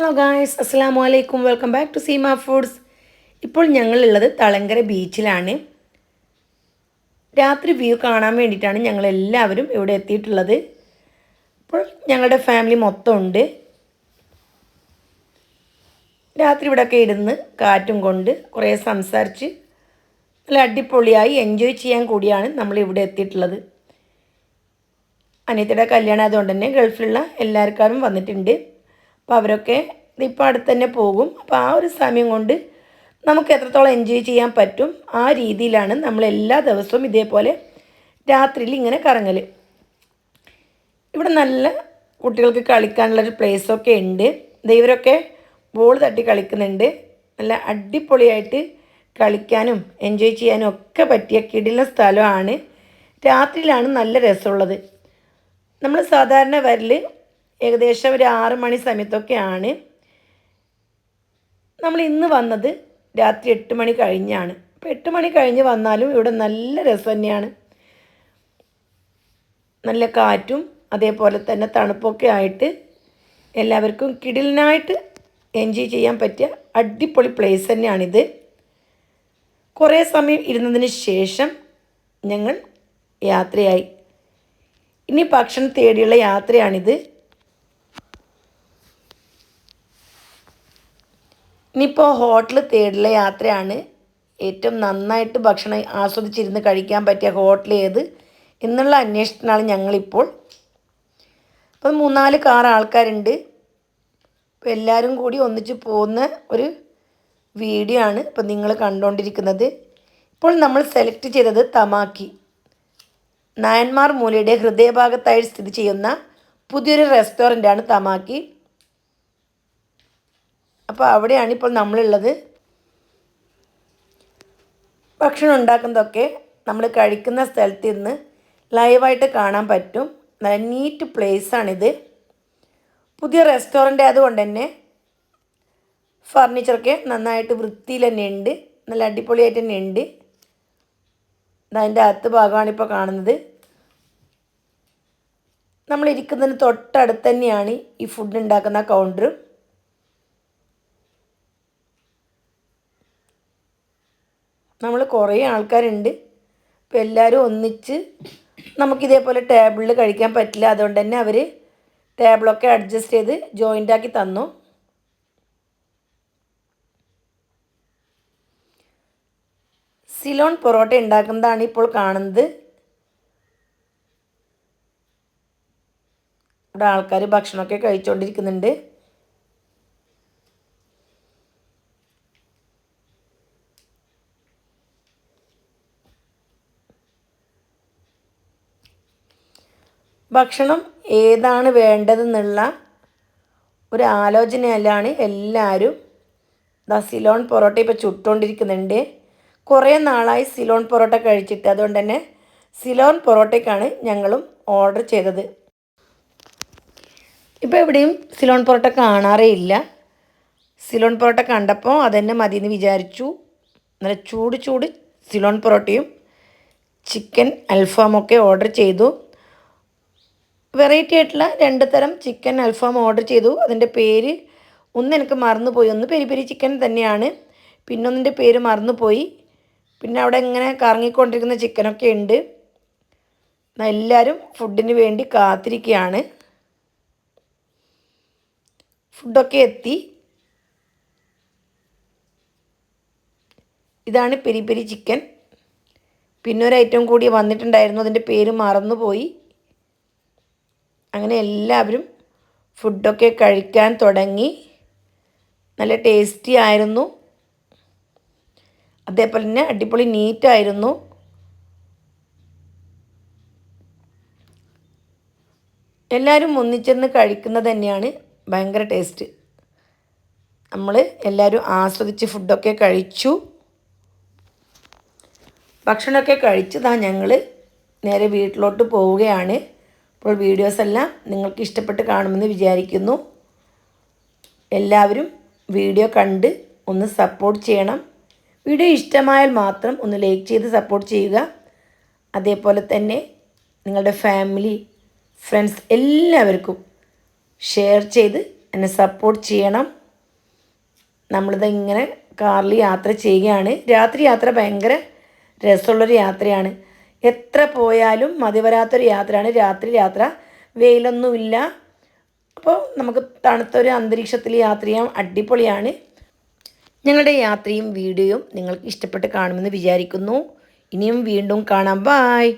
Hello guys അസ്സാം വലൈക്കും welcome back to Seema foods ഇപ്പോൾ ഞങ്ങളുള്ളത് തളങ്കര ബീച്ചിലാണ്. രാത്രി വ്യൂ കാണാൻ വേണ്ടിയിട്ടാണ് ഞങ്ങൾ എല്ലാവരും ഇവിടെ എത്തിയിട്ടുള്ളത്. ഇപ്പോൾ ഞങ്ങളുടെ ഫാമിലി മൊത്തം ഉണ്ട് രാത്രി ഇവിടെയൊക്കെ ഇരുന്ന് കാറ്റും കൊണ്ട് കുറേ സംസാരിച്ച് നല്ല അടിപൊളിയായി എൻജോയ് ചെയ്യാൻ കൂടിയാണ് നമ്മൾ ഇവിടെ എത്തിയിട്ടുള്ളത്. അനിയത്തിയുടെ കല്യാണം ആയതുകൊണ്ട് തന്നെ ഗൾഫിലുള്ള എല്ലാവർക്കാരും വന്നിട്ടുണ്ട്. അപ്പോൾ അവരൊക്കെ ഇപ്പോൾ അടുത്ത് തന്നെ പോകും. അപ്പോൾ ആ ഒരു സമയം കൊണ്ട് നമുക്ക് എത്രത്തോളം എൻജോയ് ചെയ്യാൻ പറ്റും ആ രീതിയിലാണ് നമ്മൾ എല്ലാ ദിവസവും ഇതേപോലെ രാത്രിയിൽ ഇങ്ങനെ കറങ്ങൽ ഇവിടെ നല്ല കുട്ടികൾക്ക് കളിക്കാനുള്ളൊരു പ്ലേസൊക്കെ ഉണ്ട്. ദൈവരൊക്കെ ബോൾ തട്ടി കളിക്കുന്നുണ്ട്. നല്ല അടിപൊളിയായിട്ട് കളിക്കാനും എൻജോയ് ചെയ്യാനും ഒക്കെ പറ്റിയ കിടില സ്ഥലമാണ്. രാത്രിയിലാണ് നല്ല രസമുള്ളത്. നമ്മൾ സാധാരണ വരൽ ഏകദേശം ഒരു ആറ് മണി സമയത്തൊക്കെയാണ് നമ്മൾ ഇന്ന് വന്നത് രാത്രി എട്ട് മണി കഴിഞ്ഞാണ്. അപ്പോൾ എട്ട് മണി കഴിഞ്ഞ് വന്നാലും ഇവിടെ നല്ല രസം തന്നെയാണ്. നല്ല കാറ്റും അതേപോലെ തന്നെ തണുപ്പൊക്കെ ആയിട്ട് എല്ലാവർക്കും കിടിലിനായിട്ട് എൻജോയ് ചെയ്യാൻ പറ്റിയ അടിപൊളി പ്ലേസ് തന്നെയാണിത്. കുറേ സമയം ഇരുന്നതിന് ശേഷം ഞങ്ങൾ യാത്രയായി. ഇനി ഭക്ഷണം തേടിയുള്ള യാത്രയാണിത്. ഇനിയിപ്പോൾ ഹോട്ടൽ തേടുള്ള യാത്രയാണ്. ഏറ്റവും നന്നായിട്ട് ഭക്ഷണം ആസ്വദിച്ചിരുന്ന് കഴിക്കാൻ പറ്റിയ ഹോട്ടൽ ഏത്? എന്നുള്ള അന്വേഷണത്തിനാണ് ഞങ്ങളിപ്പോൾ. അപ്പം മൂന്നാൽ കാർ ആൾക്കാരുണ്ട്. അപ്പോൾ എല്ലാവരും കൂടി ഒന്നിച്ച് പോകുന്ന ഒരു വീഡിയോ ആണ് ഇപ്പം നിങ്ങൾ കണ്ടുകൊണ്ടിരിക്കുന്നത് ഇപ്പോൾ നമ്മൾ സെലക്ട് ചെയ്തത് തമാക്കി. നായന്മാർ മൂലയുടെ ഹൃദയഭാഗത്തായി സ്ഥിതി ചെയ്യുന്ന പുതിയൊരു റെസ്റ്റോറന്റാണ് തമാക്കി. അപ്പോൾ അവിടെയാണ് ഇപ്പോൾ നമ്മളുള്ളത്. ഭക്ഷണം ഉണ്ടാക്കുന്നതൊക്കെ നമ്മൾ കഴിക്കുന്ന സ്ഥലത്ത് നിന്ന് ലൈവായിട്ട് കാണാൻ പറ്റും. നല്ല നീറ്റ് പ്ലേസാണിത്. പുതിയ റെസ്റ്റോറന്റ് ആയതുകൊണ്ട് തന്നെ ഫർണിച്ചറൊക്കെ നന്നായിട്ട് വൃത്തിയിൽ തന്നെ ഉണ്ട്. നല്ല അടിപൊളിയായിട്ട് തന്നെ ഉണ്ട്. അതിന്റെ അകത്ത് ഭാഗമാണ് ഇപ്പോൾ കാണുന്നത്. നമ്മൾ ഇരിക്കുന്നതിന് തൊട്ടടുത്ത് തന്നെയാണ് ഈ ഫുഡ് ഉണ്ടാക്കുന്ന കൗണ്ടർ നമ്മൾ കുറേ ആൾക്കാരുണ്ട്. അപ്പോൾ എല്ലാവരും ഒന്നിച്ച് നമുക്കിതേപോലെ ടേബിളിൽ കഴിക്കാൻ പറ്റില്ല. അതുകൊണ്ട് തന്നെ അവർ ടേബിളൊക്കെ അഡ്ജസ്റ്റ് ചെയ്ത് ജോയിന്റ് ആക്കി തന്നു. സിലോൺ പൊറോട്ട ഉണ്ടാക്കുന്നതാണ് ഇപ്പോൾ കാണുന്നത്. ഇവിടെ ആൾക്കാർ ഭക്ഷണമൊക്കെ കഴിച്ചുകൊണ്ടിരിക്കുന്നുണ്ട് ഭക്ഷണം ഏതാണ് വേണ്ടതെന്നുള്ള ഒരു ആലോചനയല്ലാണ് എല്ലാവരും ദാ സിലോൺ പൊറോട്ട ഇപ്പോൾ ചുട്ടുകൊണ്ടിരിക്കുന്നുണ്ട് കുറേ നാളായി സിലോൺ പൊറോട്ട കഴിച്ചിട്ട്. അതുകൊണ്ട് തന്നെ സിലോൺ പൊറോട്ടയ്ക്കാണ് ഞങ്ങളും ഓർഡർ ചെയ്തത്. ഇപ്പോൾ എവിടെയും സിലോൺ പൊറോട്ട കാണാറേ ഇല്ല. സിലോൺ പൊറോട്ട കണ്ടപ്പോൾ അതന്നെ മതിയെന്ന് വിചാരിച്ചു. നല്ല ചൂട് ചൂട് സിലോൺ പൊറോട്ടയും ചിക്കൻ അൽഫാമൊക്കെ ഓർഡർ ചെയ്തു. വെറൈറ്റി ആയിട്ടുള്ള രണ്ട് തരം ചിക്കൻ അൽഫാം ഓർഡർ ചെയ്തു. അതിന്റെ പേര് ഒന്ന് എനിക്ക് മറന്നുപോയി. ഒന്ന് പെരി പെരി ചിക്കൻ തന്നെയാണ്. പിന്നൊന്നിന്റെ പേര് മറന്നുപോയി. പിന്നെ അവിടെ ഇങ്ങനെ കറങ്ങിക്കൊണ്ടിരിക്കുന്ന ചിക്കനൊക്കെ ഉണ്ട്. എല്ലാവരും ഫുഡിന് വേണ്ടി കാത്തിരിക്കുകയാണ് ഫുഡൊക്കെ എത്തി. ഇതാണ് പെരി പെരി ചിക്കൻ പിന്നെ ഒരു ഐറ്റം കൂടി വന്നിട്ടുണ്ടായിരുന്നു. അതിന്റെ പേര് മറന്നുപോയി. അങ്ങനെ എല്ലാവരും ഫുഡൊക്കെ കഴിക്കാൻ തുടങ്ങി. നല്ല ടേസ്റ്റി ആയിരുന്നു. അതേപോലെ തന്നെ അടിപൊളി നീറ്റായിരുന്നു എല്ലാവരും ഒന്നിച്ചിരുന്ന് കഴിക്കുന്നത് തന്നെയാണ് ഭയങ്കര ടേസ്റ്റ് നമ്മൾ എല്ലാവരും ആസ്വദിച്ച് ഫുഡൊക്കെ കഴിച്ചു. ഭക്ഷണമൊക്കെ കഴിച്ചതാണ് ഞങ്ങൾ നേരെ വീട്ടിലോട്ട് പോവുകയാണ്. അപ്പോൾ വീഡിയോസ് എല്ലാം നിങ്ങൾക്ക് ഇഷ്ടപ്പെട്ട് കാണുമെന്ന് വിചാരിക്കുന്നു. എല്ലാവരും വീഡിയോ കണ്ട് ഒന്ന് സപ്പോർട്ട് ചെയ്യണം. വീഡിയോ ഇഷ്ടമായാൽ മാത്രം ഒന്ന് ലൈക്ക് ചെയ്ത് സപ്പോർട്ട് ചെയ്യുക. അതേപോലെ തന്നെ നിങ്ങളുടെ ഫാമിലി ഫ്രണ്ട്സ് എല്ലാവർക്കും ഷെയർ ചെയ്ത് എന്നെ സപ്പോർട്ട് ചെയ്യണം. നമ്മളിത് ഇങ്ങനെ കാറിൽ യാത്ര ചെയ്യുകയാണ്. രാത്രി യാത്ര ഭയങ്കര രസമുള്ളൊരു യാത്രയാണ്. എത്ര പോയാലും മതി വരാത്തൊരു യാത്രയാണ്. രാത്രി യാത്ര. വെയിലൊന്നുമില്ല. അപ്പോൾ നമുക്ക് തണുത്തൊരു അന്തരീക്ഷത്തിൽ യാത്ര ചെയ്യാൻ അടിപൊളിയാണ്. ഞങ്ങളുടെ യാത്രയും വീഡിയോയും നിങ്ങൾക്ക് ഇഷ്ടപ്പെട്ട് കാണുമെന്ന് വിചാരിക്കുന്നു. ഇനിയും വീണ്ടും കാണാം. ബായ്